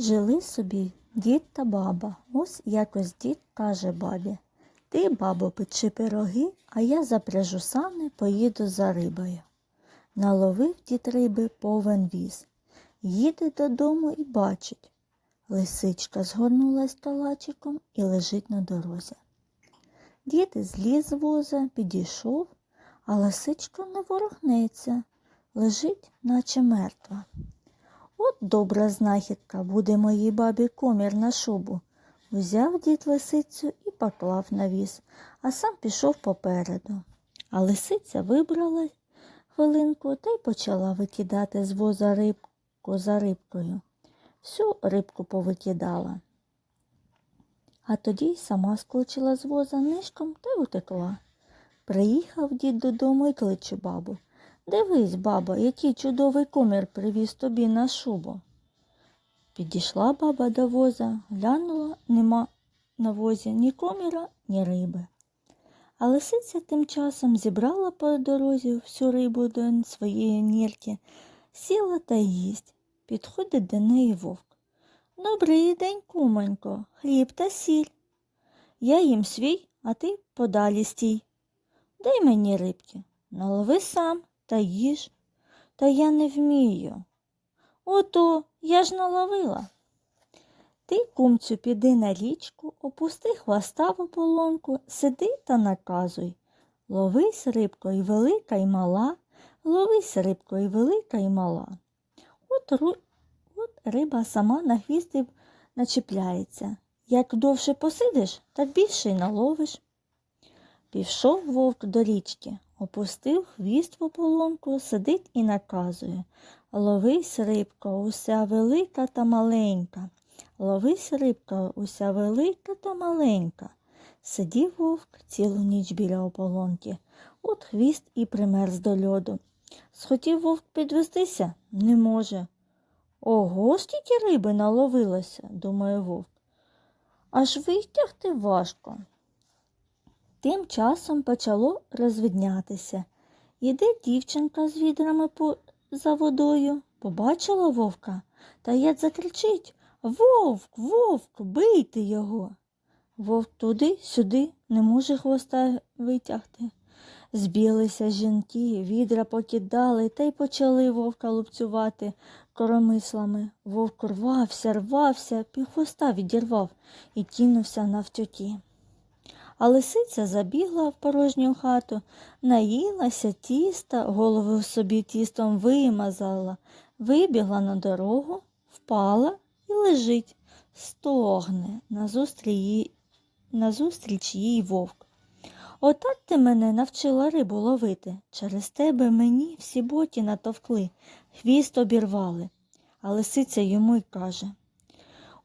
Жили собі дід та баба. Ось якось дід каже бабі. Ти, бабо, печи пироги, а я запряжу сани, поїду за рибою. Наловив дід риби повен віз. Їде додому і бачить. Лисичка згорнулась калачиком і лежить на дорозі. Дід зліз з воза, підійшов, а лисичка не ворухнеться, лежить, наче мертва. От добра знахідка буде моїй бабі комір на шубу. Узяв дід лисицю і поклав на віз, а сам пішов попереду. А лисиця вибрала хвилинку та й почала викидати з воза рибку за рибкою. Всю рибку повикидала. А тоді й сама скочила з воза нишком та й утекла. Приїхав дід додому і кличе бабу. Дивись, баба, який чудовий комір привіз тобі на шубу. Підійшла баба до воза, глянула, нема на возі ні коміра, ні риби. А лисиця тим часом зібрала по дорозі всю рибу до своєї нірки, сіла та їсть. Підходить до неї вовк. Добрий день, кумонько, хліб та сіль. Я їм свій, а ти подалі стій. Дай мені рибки, налови сам та їж. Та я не вмію. Ото я ж наловила. Ти, кумцю, піди на річку, опусти хвоста в ополонку, сиди та наказуй. Ловись рибкою велика й мала, ловись рибкою велика й мала. От. От риба сама на хвіст начіпляється. Як довше посидиш, так більше й наловиш. Пішов вовк до річки, опустив хвіст в ополонку, сидить і наказує. Ловись, рибка, уся велика та маленька. Ловись, рибка, уся велика та маленька. Сидів вовк цілу ніч біля ополонки, от хвіст і примерз до льоду. Схотів вовк підвестися? Не може. Ого, скільки риби наловилося, думає вовк. Аж витягти важко. Тим часом почало розвиднятися. Іде дівчинка з відрами за водою, побачила вовка, та як закричить Вовк, вовк, бийте його. Вовк туди, сюди не може хвоста витягти. Збілися жінки, відра покидали та й почали вовка лупцювати коромислами. Вовк рвався, рвався, півхвоста відірвав і кинувся навтюки. А лисиця забігла в порожню хату, наїлася тіста, голову собі тістом вимазала, вибігла на дорогу, впала і лежить, стогне назустріч їй, вовк. Отак ти мене навчила рибу ловити. Через тебе мені всі боті натовкли, хвіст обірвали. А лисиця йому й каже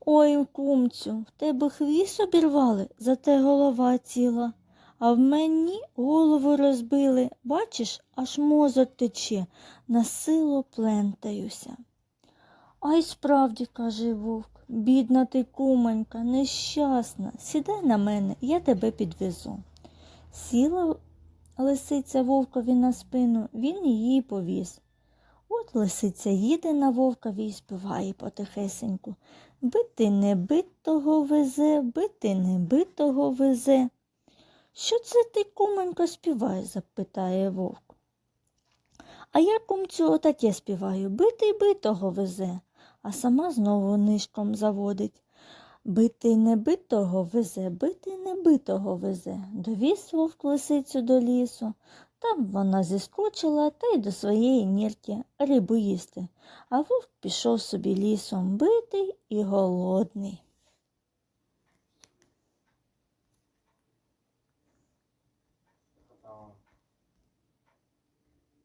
Ой, кумцю, в тебе хвіст обірвали, зате голова ціла. А в мені голову розбили, бачиш, аж мозок тече, на силу плентаюся. А й справді, каже вовк, бідна ти кумонька, нещасна, сідай на мене, я тебе підвезу. Сіла лисиця вовкові на спину, він її повіз. От лисиця їде на вовкові і співає потихесеньку. Бити не битого везе, бити не битого везе. Що це ти, кумонько, співаєш? запитає вовк. А я, кумцю, отаке співаю бити битого везе, а сама знову нишком заводить. Бити не битого везе, бити не битого везе. Довіз вовк лисицю до лісу. Там вона зіскочила та й до своєї нірки рибу їсти, а вовк пішов собі лісом битий і голодний.